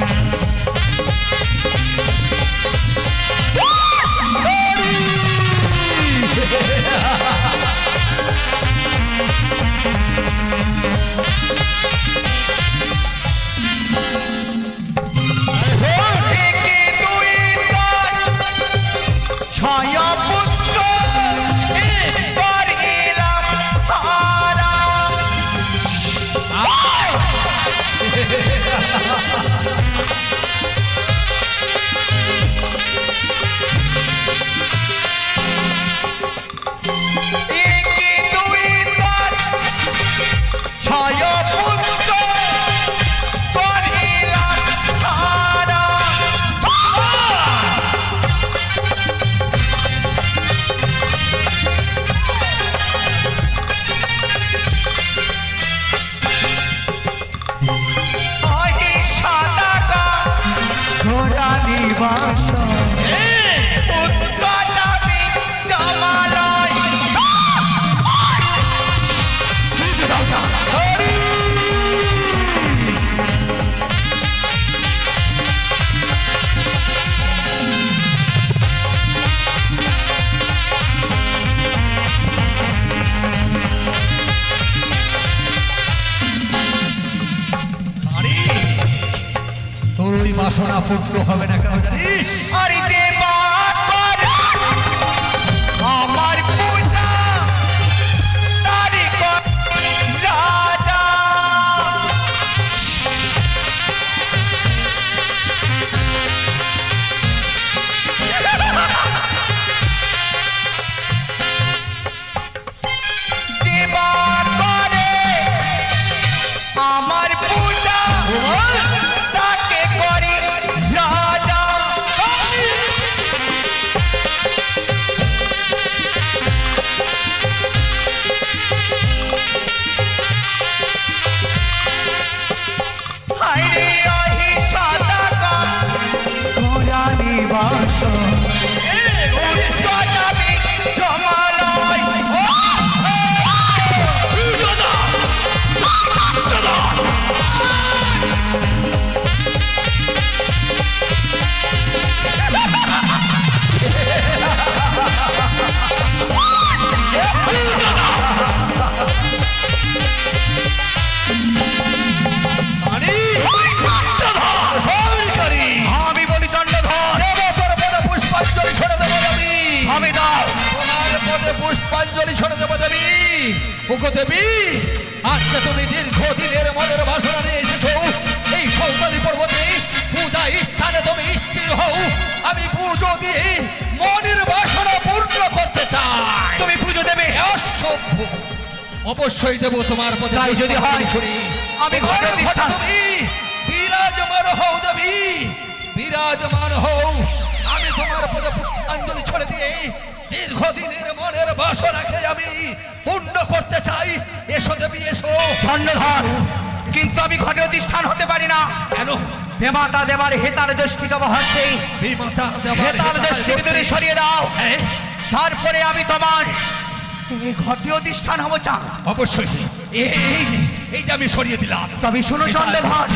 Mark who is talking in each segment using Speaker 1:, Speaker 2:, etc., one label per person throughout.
Speaker 1: Thank বাসনা পুত্র হবে না কেন জানিস?
Speaker 2: তোরা
Speaker 1: পুষ্পাঞ্জলি ছড়ে দেবো দেবী। আজকে তুমি দীর্ঘদিনের মনের বাসনা নিয়ে এসেছ। এই সৌতালি পর্বতে পূজা স্থানে তুমি স্থির হও। আমি পুজো দিয়ে মনের বাসনা পূর্ণ করতে চাই।
Speaker 2: তুমি পুজো দেবে।
Speaker 1: অসভ্য। অবশ্যই দেবো তোমার পদে
Speaker 2: যদি হয়,
Speaker 1: ছড়ি।
Speaker 2: আমি ঘরে
Speaker 1: তুমি বিরাজমান হও দেবী। বিরাজমান হও। আমি তোমার পদে পুষ্পাঞ্জলি ছড়ে দিয়ে দীর্ঘদিনের মনের বাসনাকে আমি পূর্ণ করতে চাই। এসো দেবী এসো।
Speaker 2: চন্ডধর কিন্তু আমি ঘটে অধিষ্ঠান হতে পারি না।
Speaker 1: কেন?
Speaker 2: দেমাতা দেবার হেতাল জ্যেষ্ঠিত হস্তে। হেতাল জ্যেষ্ঠি ভিতরে সরিয়ে দাও।
Speaker 1: হ্যাঁ,
Speaker 2: তারপরে আমি তোমার এই ঘটে অধিষ্ঠান হব চা
Speaker 1: অবশ্যই। এই যে এই যে আমি সরিয়ে দিলাম।
Speaker 2: তবে শোনো চন্ডধর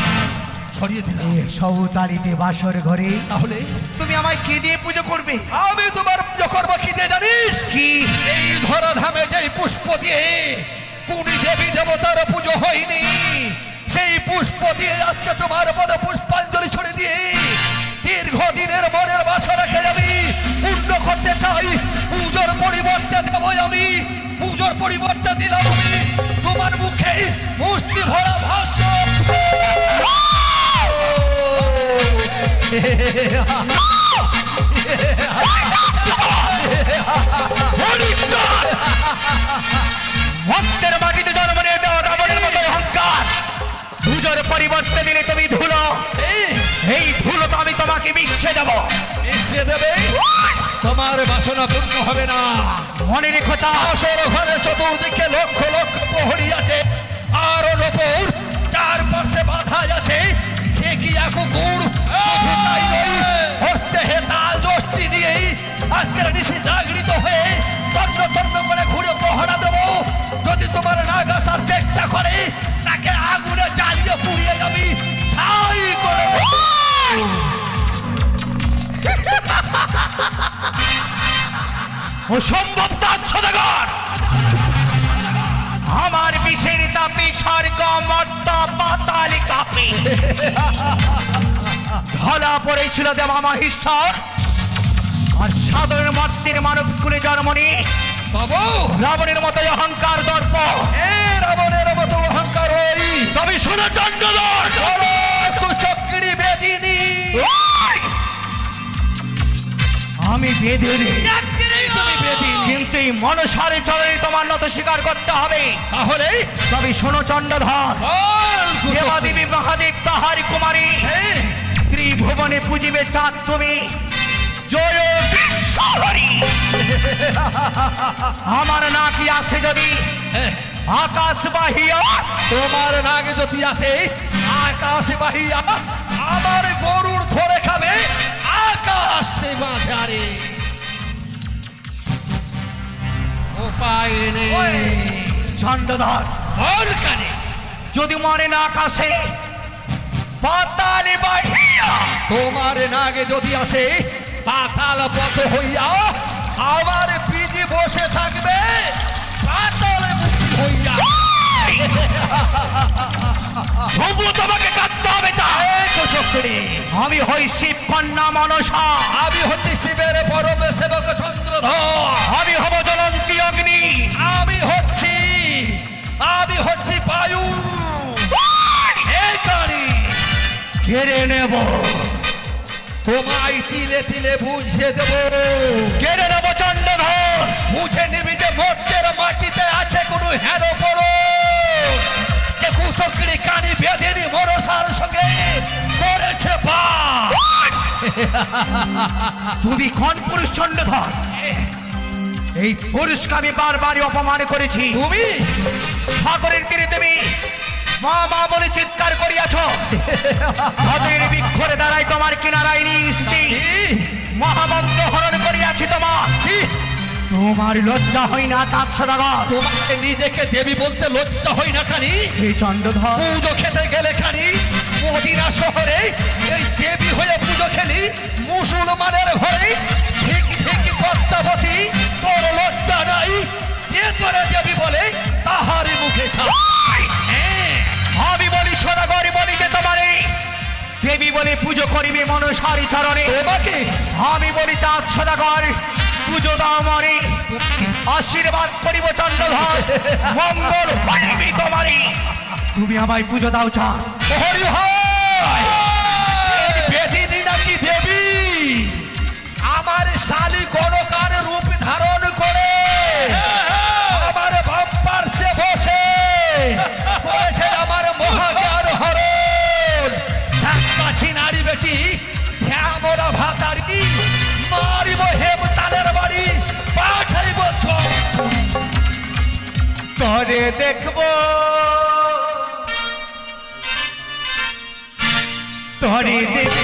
Speaker 1: সরিয়ে দিলাম
Speaker 2: সবতারিতে বাসর ঘরে।
Speaker 1: তাহলে
Speaker 2: তুমি আমায় কে দিয়ে পুজো করবে?
Speaker 1: আমি তোমার পুজো করব কি দিয়ে জানিস?
Speaker 2: কি?
Speaker 1: এই ধরাধামে যেই পুষ্প দিয়ে পুরী দেবী দেবতার পুজো হয়নি সেই পুষ্প দিয়ে আজকে তোমার পদে পুষ্পাঞ্জলি ছড়ে দিয়ে দীর্ঘদিনের মনের
Speaker 2: ভক্তের মাটিতে জন্ম নিয়ে দেওয়া রাবণের মতো অহংকার। ধুজোর পরিবর্তে দিলে তুমি ধুলো। এই ধুলো তো আমি তোমাকে মিশে দেব।
Speaker 1: মিশিয়ে দেবে? তোমার বাসনা পূর্ণ হবে না।
Speaker 2: মনে রেখো তা।
Speaker 1: আসর ঘরে চতুর্দিকে লক্ষ লক্ষ প্রহরী আছে। আর নপুর চার পাশে বাধা আছে। তাই নয়, হস্তে হে তাল দোষটি নিয়েই আজকের নিশি জাগৃত হয়ে তন্ন তন্ন করে ঘুরে পহরা দেবো। যদি তোমার নাগ আসার চেষ্টা করে তাকে আগুনে জ্বালিয়ে পুড়িয়ে যাবি ছাই করে
Speaker 2: অসম্ভব ধলা পড়েছিল দেবা মহেশ্বর। আর সাধারণ মর্তের মানব কুলে জন্ম নিয়ে।
Speaker 1: বাবু!
Speaker 2: রাবণের মতো অহংকার দর্প।
Speaker 1: রাবণের মতো অহংকার হই।
Speaker 2: তবে শোনো চন্দ্রদর
Speaker 1: চক্রি বেদিনী।
Speaker 2: আমি
Speaker 1: বেদিনী।
Speaker 2: কিন্তু এই মনসারে চরণে তোমার নত স্বীকার করতে হবে।
Speaker 1: তাহলে?
Speaker 2: তবে শোনো চন্দ্রধর
Speaker 1: বল
Speaker 2: দেবাদেবী মহাদেব তাহার কুমারী ত্রিভুবনে পুজিবে চাঁদ তুমি। জয় আমার নাকি আসে যদি আকাশ বাহিয়া।
Speaker 1: তোমার নাগে যদি আসে আকাশ বাহিয়া আমার গরুর ধরে খাবে আকাশ মাঝারে।
Speaker 2: চন্দ্রধর যদি মরে না আকাশে পাতালে বাহিয়া।
Speaker 1: তোমার নাগে যদি আসে পাতাল পথ হইয়া আমার পিজি বসে থাকবে পাতাল মুখী হইয়া।
Speaker 2: তোমাকে কাঁদতে হবে আমি হই শিব কন্যা মনসা।
Speaker 1: আমি হচ্ছি শিবের পরম সেবক চন্দ্রধর।
Speaker 2: আমি হব
Speaker 1: আমি হচ্ছি আমি হচ্ছি বায়ু
Speaker 2: কেড়ে নেব?
Speaker 1: তোমায় তিলে তিলে বুঝিয়ে দেব।
Speaker 2: কেড়ে নেব চন্দ্রধর?
Speaker 1: বুঝে নিবি যে মর্তের মাটিতে আছে কোনো হেরো পড়ো। যে কুচকরি কানি বেঁধেনি মরসার সঙ্গে করেছে বা
Speaker 2: তুমি কোন পুরুষ চন্দ্রধর? এই পুরুষকে আমি বারবার অপমান করেছি।
Speaker 1: তুমি?
Speaker 2: সাগরের তীরে তুমি মা মা বলে চিৎকার করিয়াছ। নদীর বিক্ষরে তোমার কিনারায় নিয়ে মহামন্ত্র হরণ করিয়াছি তোমার। তোমার লজ্জা হয় না সদাগর
Speaker 1: তোমাকে নিজেকে দেবী বলতে লজ্জা হয় না কানি
Speaker 2: এই চন্দ্রধর।
Speaker 1: পুজো খেতে গেলে খানি? মদিনা শহরে এই দেবী হয়ে পুজো খেলি? মুসলমানের ঘরে
Speaker 2: করিবে মনসারি চরণে। আমি বলি চাঁদ সদাগর পুজো দাও মরে। আশীর্বাদ করিব চন্দ্রধর মঙ্গল হইবি তোমারই। তুমি আমায় পুজো দাও চা
Speaker 1: হরি হয়
Speaker 2: তরে দেখব। তরে দেখব